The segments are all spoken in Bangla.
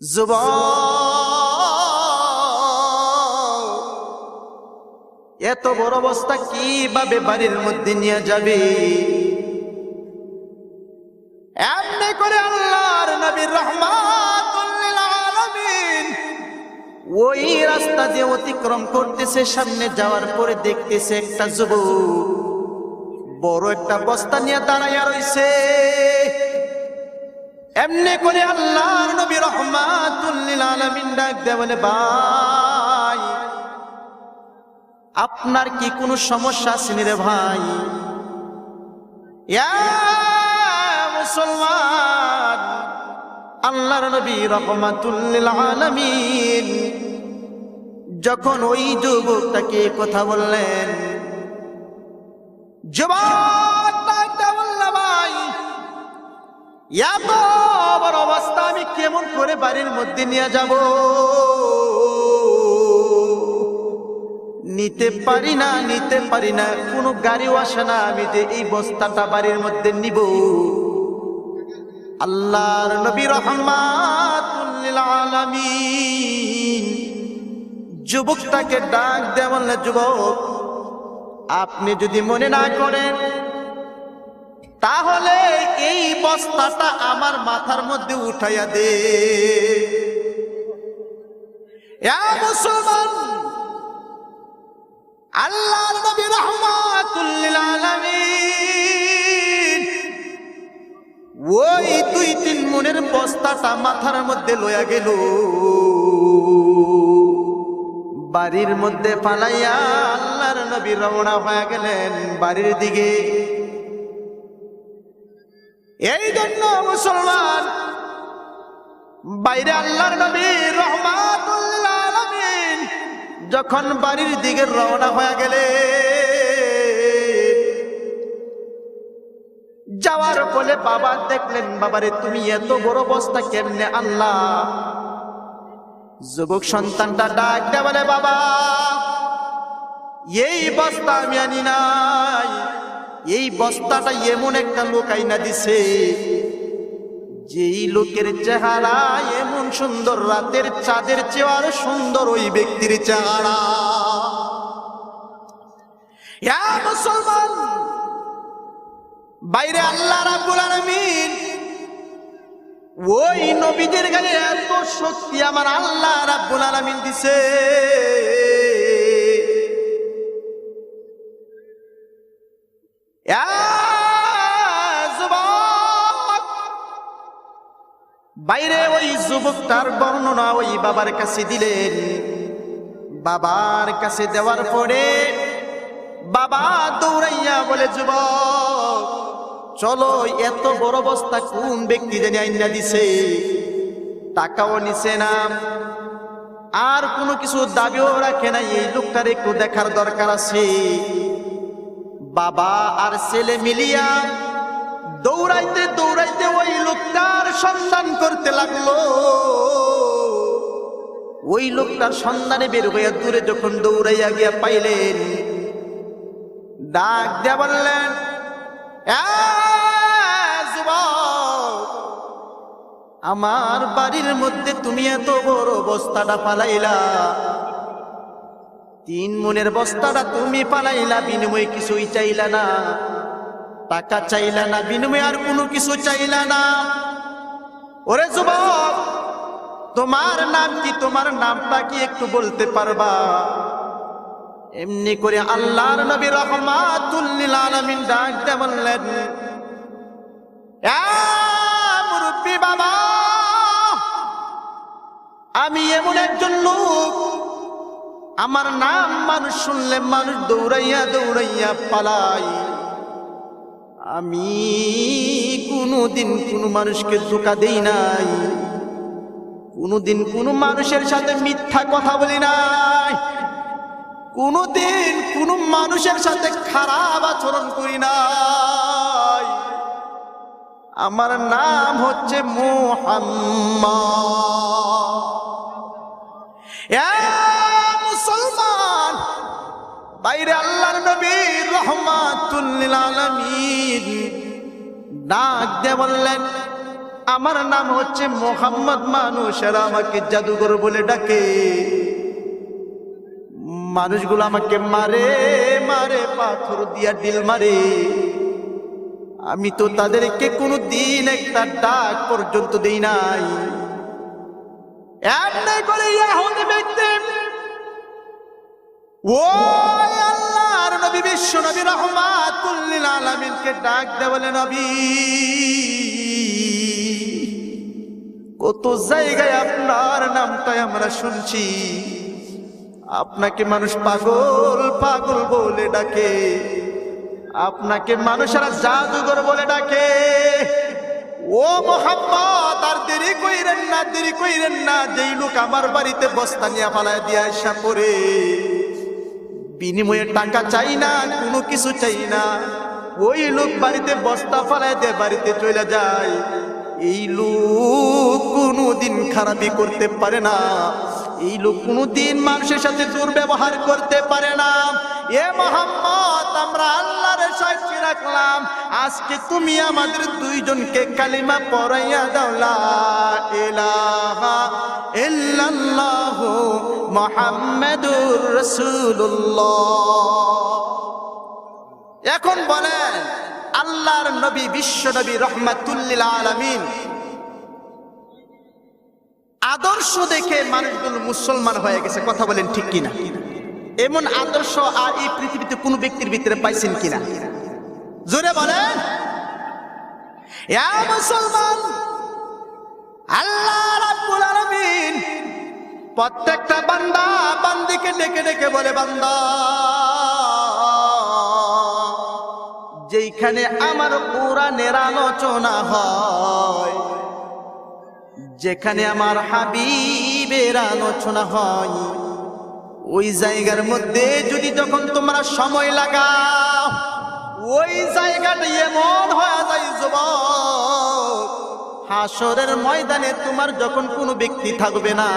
যুব এত বড় অবস্থা কীভাবে বাড়ির মধ্যে নিয়ে যাবে? এমনি করে আল্লাহর নবীর আলামিন ওই রাস্তা দিয়ে অতিক্রম করতেছে, সামনে যাওয়ার পরে দেখতেছে একটা যুবক। বড় একটা বস্তা নিয়ে দাঁড়াইয়া রইছে। এমনি করে আল্লাহর নবী রহমাতুল্লিল আলামিন ডাক দেয় বলে, ভাই, আপনার কি কোনো সমস্যা আছে রে ভাই? মুসলমান, আল্লাহর নবী রহমাতুল্লিল আলামিন যখন ওই যুবকটাকে কথা বললেন যুবক এত বড় অবস্থা, আমি কেমন করে বাড়ির মধ্যে নিয়ে যাব? নিতে পারি না, নিতে পারি না, কোনো গাড়িও আসে না, আমি যে এই বস্তাটা বাড়ির মধ্যে নিব। আল্লাহর নবী রহমাতুল্লিল আলামিন যুবকটাকে ডাক বললে যুবক, আপনি যদি মনে না করেন তাহলে এই বস্তাটা আমার মাথার মধ্যে উঠাইয়া দে। মুসলমান, আল্লাহর নবী রহমাতুল্লিল ওই দুই তিন মনের বস্তাটা মাথার মধ্যে লয়া গেল। বাড়ির মধ্যে পালাইয়া আল্লাহর নবী রওনা হয়ে গেলেন বাড়ির দিকে। এই জন্য মুসলমান, বাইরে আল্লাহর নবী রহমাতুল্লিল আলামিন যখন বাড়ির দিকে রওনা হয়ে গেলে, যাওয়ার বলে বাবা দেখলেন, বাবারে তুমি এত বড় বস্তা কেমনে আল্লাহ? যুবক সন্তানটা ডাক বলে, বাবা, এই বস্তা আমি আনি নাই। এই বস্তাটা এমন একটা লোক আইনা দিছে, যেই লোকের চেহারা এমন সুন্দর, রাতের চাঁদের চেয়ে আরও সুন্দর ওই ব্যক্তির চেহারা। মুসলমান, বাইরে আল্লাহ রাব্বুল আলামিন, ওই নবীদের গায়ে এত শক্তি আমার আল্লাহ রাব্বুল আলামিন দিছে। বাইরে ওই যুবকটার বর্ণনা ওই বাবার কাছে দিলেন। বাবার কাছে দেওয়ার পরে বাবা দৌড়াইয়া বলে, যুবক, চলো এত বড় বস্তা কোন ব্যক্তি জানি আইনা দিছে? টাকাও নিছে না। আর কোনো কিছু দাবিও রাখে না এই লোকটার একটু দেখার দরকার আছে। বাবা আর ছেলে মিলিয়া দৌড়াইতে দৌড়াইতে ওই লোকটার সন্ধান করতে লাগল। ওই লোকটার সন্ধানে বের হইয়া দূরে যখন দৌড়াইয়া গিয়া পাইলেন ডাক দিয়া বললেন "এ যুবক, আমার বাড়ির মধ্যে তুমি এত বড় বস্তাটা পালাইলা তিন মনের বস্তাটা তুমি পালাইলা বিনিময় কিছুই চাইলা না। টাকা চাইলা না, বিনিময়ে আর কোনো কিছু চাইলা না। ওরে যুবক, তোমার নাম কি, তোমার নামটা কি একটু বলতে পারবা? এমনি করে আল্লাহর নবী রহমাতুল্লিল আলামিন ডাক দিয়ে বললেন, "এ মুরব্বি বাবা, আমি এমন একজন লোক, আমার নাম মানুষ শুনলে মানুষ দৌড়াইয়া দৌড়াইয়া পালাই। আমি কোনোদিন কোনো মানুষকে ধোকা দেই নাই। কোনোদিন কোনো মানুষের সাথে মিথ্যা কথা বলি নাই। কোনোদিন কোনো মানুষের সাথে খারাপ আচরণ করি নাই। আমার নাম হচ্ছে মোহাম্মা বাইরে আল্লাহর নবী রহমাতুল্লিল আলামিন। ডাক দিয়ে বললেন, আমার নাম হচ্ছে মোহাম্মদ মানুষেরা আমাকে জাদুঘর বলে ডাকে। মানুষগুলো আমাকে মারে মারে, পাথর দিয়া ডিল মারে। আমি তো তাদেরকে কোনো দিন একটা ডাক পর্যন্ত দিই নাই। করে ও নবী বিশ্ব নবী রহমাতুল লিল আলামিনকে ডাক দে বলে, নবী, কত জায়গায় আপনার নামটাই আমরা শুনছি। আপনাকে মানুষ পাগল পাগল বলে ডাকে। আপনাকে মানুষেরা জাদুঘর বলে ডাকে। ও মোহাম্মদ, আর দেরি কইরেন না, দেরি কইরেন না। যেই লোক আমার বাড়িতে বস্তা নিয়ে ফালায় দিয়ে আসা পরে বিনিময়ে টাকা চাই না, কোনো কিছু চাই না। ওই লোক বাড়িতে বস্তা দিয়ে বাড়িতে চলে যায়। এই লোক কোনোদিন খারাপই করতে পারে না। এই লোক কোনোদিন মানুষের সাথে দুর্ব্যবহার করতে পারে না। এ মোহাম্মদ, আমরা আল্লাহর সাক্ষী রাখলাম। আজকে তুমি আমাদের দুইজনকে কালিমা পড়াইয়া দাও, লা ইলাহা ইল্লাল্লাহু। মুহাম্মাদুর রাসূলুল্লাহ। এখন বলেন, আল্লাহর নবী, বিশ্ব নবী রহমাতুল্লিল আলামিন। আদর্শ দেখে মানুষগুলো মুসলমান হয়ে গেছে, কথা বলেন ঠিক কিনা? এমন আদর্শ আর এই পৃথিবীতে কোন ব্যক্তির ভিতরে পাইছেন কিনা? জোরে বলেন। মুসলমান, আল্লাহ প্রত্যেকটা বান্দা বান্দিকে ডেকে ডেকে বলে, বান্দা, যেইখানে আমার কোরআনের আলোচনা হয়, যেখানে আমার হাবিবের আলোচনা হয়, ওই জায়গার মধ্যে যদি যখন তোমরা সময় লাগাও, ওই জায়গাটা এমন হয়ে যায়, যুবক হাসরের ময়দানে তোমার যখন কোনো ব্যক্তি থাকবে না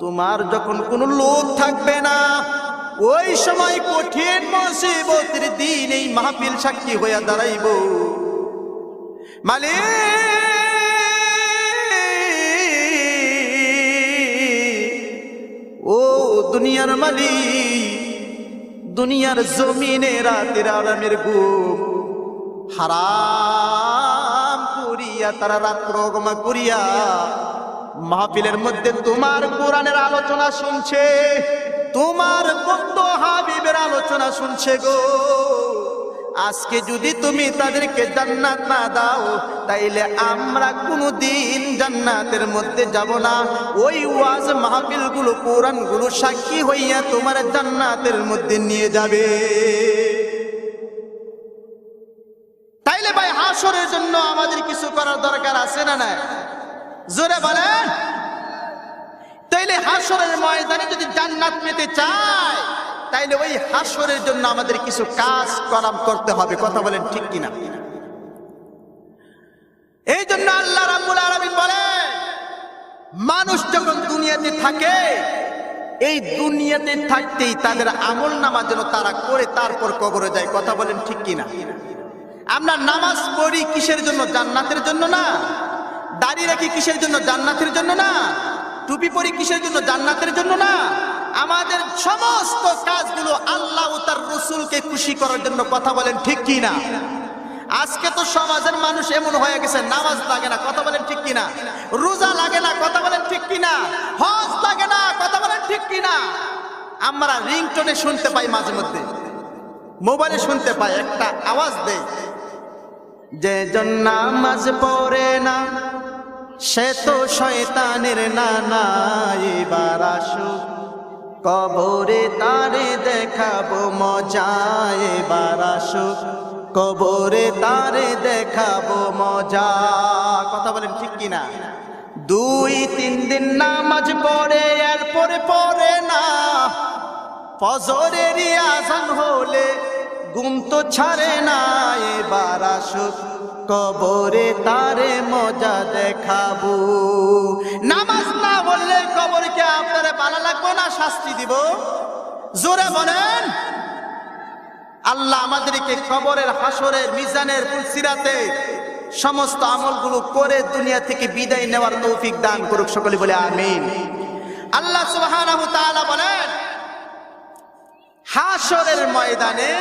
তোমার যখন কোনো লোক থাকবে না, ওই সময় কঠিন মুসিবতের দিন এই মাহফিল সাক্ষী হইয়া দাঁড়াইব। মালিক! ও দুনিয়ার মালিক! দুনিয়ার জমিনে রাতের আরামের ঘুম। হারাম করিয়া তারা রাত্র গমা করিয়া মাহফিলের মধ্যে তোমার কোরআনের আলোচনা শুনছে, তোমার বন্ধু হাবিবের আলোচনা শুনছে গো। আজকে যদি তুমি তাদেরকে জান্নাত না দাও, তাইলে আমরা কোনোদিন জান্নাতের মধ্যে যাব না। ওই ওয়াজ মাহফিলগুলো কোরআনগুলো সাক্ষী হইয়া তোমার জান্নাতের মধ্যে নিয়ে যাবে। তাইলে ভাই হাসরের জন্য আমাদের কিছু করার দরকার আছে না না জোরে তাইলে হাসরের ময়দানে যদি জান্নাত পেতে চায়, তাইলে ওই হাসরের জন্য আমাদের কিছু কাজ করাম করতে হবে। কথা বলেন ঠিক কিনা? এই জন্য আল্লাহ রাব্বুল আলামিন বলে মানুষ যখন দুনিয়াতে থাকে, এই দুনিয়াতে থাকতেই তাদের আমল নামা যেন তারা করে তারপর কবরে যায়। কথা বলেন ঠিক কিনা? আমরা নামাজ পড়ি কিসের জন্য? জান্নাতের জন্য না। দাঁড়িয়ে রাখি কিসের জন্য? জান্নাতের জন্য না। টুপি পরি কিসের জন্য? জান্নাতের জন্য না। আমাদের সমস্ত কাজগুলো আল্লাহ ও তার রসুলকে খুশি করার জন্য কথা বলেন ঠিক কি না? আজকে তো সমাজের মানুষ এমন হয়ে গেছে, নামাজ লাগে না, কথা বলেন ঠিক কিনা রোজা লাগে না, কথা বলেন ঠিক কিনা হজ লাগে না, কথা বলেন ঠিক কিনা আমরা রিংটোনে শুনতে পাই মাঝে মধ্যে, মোবাইলে শুনতে পাই, একটা আওয়াজ দেয়, যে জন নামাজ পড়ে না সে তো শয়তানের নানা এবার আসো। কবরে তারে দেখাবো মজা এবার আসো। কবরে তারে দেখাবো মজা। কথা বলেন ঠিক কিনা? দুই তিন দিন নামাজ পড়ে, এরপরে পড়ে না। ফজরের আজান হলে ঘুম তো ছাড়ে না এবার আসুক কবরে তারে মজা দেখাবো। নামাজ না বললে কবরকে আপনারে ভালো লাগবো না, শাস্তি দিব? জোরে বলেন। আল্লাহ আমাদেরকে কবরের হাসরের, মিজানের ফুলসিরাতে সমস্ত আমলগুলো করে দুনিয়া থেকে বিদায় নেওয়ার তৌফিক দান করুক সকলে বলে আমিন। আল্লাহ সুবহানাহু তাআলা বলেন, হাসরের ময়দানে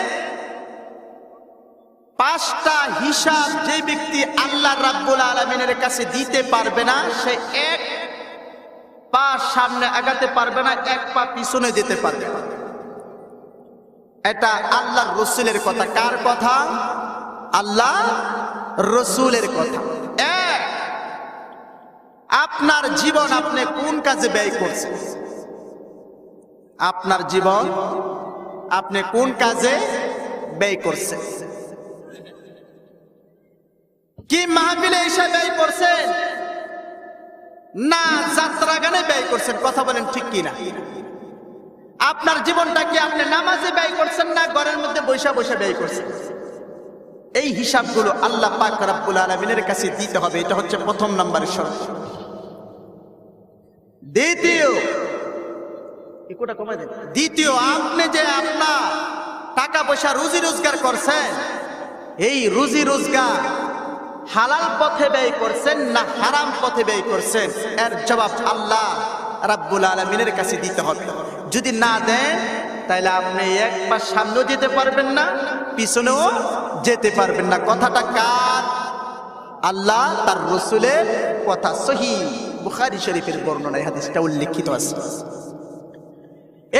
পাঁচটা হিসাব যে ব্যক্তি আল্লাহ রাব্বুল আলমিনের কাছে দিতে পারবে না, সে এক পা সামনে আগাতে পারবে না, এক পা পিছনে যেতে পারবে না। এটা আল্লাহ রসুলের কথা। কার কথা? আল্লাহ রসুলের কথা। এক, আপনার জীবন আপনি কোন কাজে ব্যয় করছেন? আপনার জীবন আপনি কোন কাজে ব্যয় করছেন? কি মাহফিলে এসে ব্যয় করছেন? না যাত্রা গানে ব্যয় করছেন কথা বলেন ঠিক কিনা? আপনার জীবনটা কি আপনি নামাজে ব্যয় করছেন না ঘরের মধ্যে বৈশা বৈশা ব্যয় করছেন? এই হিসাবগুলো আল্লাহ পাক রাব্বুল আলামিনের কাছে দিতে হবে এটা হচ্ছে প্রথম নম্বরের শর্ত। দ্বিতীয় ইকোটা কমাই দেন। দ্বিতীয় আপনি যে আপনার টাকা পয়সা রুজি রোজগার করছেন এই রুজি রোজগার হালাল পথে ব্যয় করছেন না হারাম পথে ব্যয় করছেন? এর জবাব আল্লাহ রাব্বুল আলমিনের কাছে দিতে হবে। যদি না দেন তাহলে আপনি এক পা সামনেও যেতে পারবেন না, পিছনেও যেতে পারবেন না। কথাটা কার? আল্লাহ তার রসুলের কথা সহি বুখারি শরীফের বর্ণনায় হাদিসটা উল্লেখিত আছে।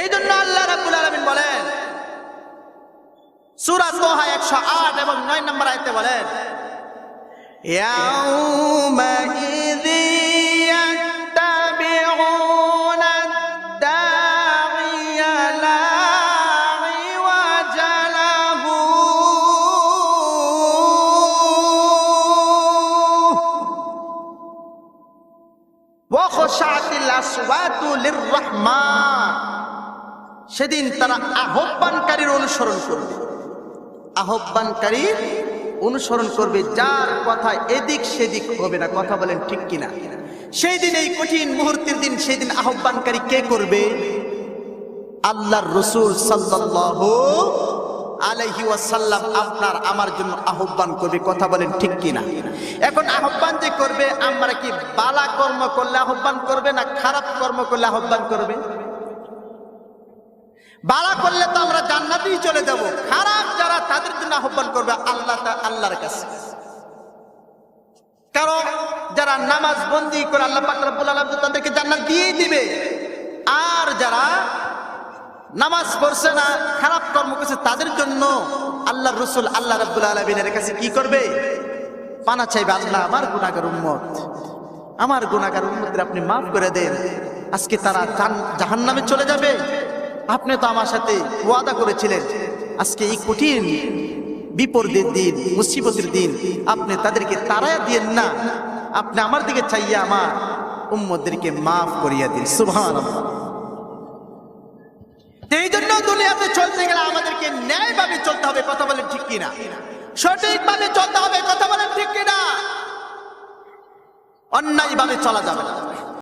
এই জন্য আল্লাহ রাব্বুল আলামিন বলেন, সূরা তোহা 108 এবং 9 নম্বর আয়াতে বলেন يومئذ يتبعون الداعي لا عوج له وخشعت الأصوات للرحمن সেদিন তারা আহ্বানকারীর অনুসরণ করবে আহ্বানকারীর অনুসরণ করবে, যার কথা এদিক সেদিক হবে না। কথা বলেন ঠিক কিনা? সেই দিন এই কঠিন মুহূর্তের দিন সেই দিন আহ্বানকারী কে করবে? আল্লাহর রসুল সাল্লাল্লাহু আলাইহি ওয়াসাল্লাম আপনার, আমার জন্য আহ্বান করবে। কথা বলেন ঠিক কিনা? এখন আহ্বান যে করবে, আমরা কি বালা কর্ম করলে আহ্বান করবে না খারাপ কর্ম করলে আহ্বান করবে? বালা করলে তো আমরা জান্নাতেই চলে যাব। খারাপ যারা, তাদের জন্য আহ্বান করবে আল্লাহ আল্লাহর কাছে। কারণ যারা নামাজ বন্দি করে আল্লাহ তাদেরকে জান্নাত দিয়েই দিবে। আর যারা নামাজ পড়ছে না, খারাপ কর্ম করছে, তাদের জন্য আল্লাহ রসুল আল্লাহ রাব্বুল আলমিনের কাছে কি করবে? পানা চাইবে, আল্লাহ, আমার গুণাগার উম্মত। আমার গুণাগার উম্মতদের আপনি মাফ করে দেন। আজকে তারা জাহান নামে চলে যাবে। আপনি তো আমার সাথে ওয়াদা করেছিলেন। আজকে এই কঠিন বিপদের দিন, মুসিবতের দিন, আপনি তাদেরকে তারাই দিয়েন না। আপনি আমার দিকে চাইয়া আমার উম্মতদেরকে মাফ করিয়া দিন। সুবহান এই জন্য দুনিয়াতে চলতে গেলে আমাদেরকে ন্যায়ভাবে চলতে হবে, কথা বলেন ঠিক কিনা? সঠিকভাবে চলতে হবে, কথা বলেন ঠিক কিনা? অন্যায়ভাবে চলা যাবে না।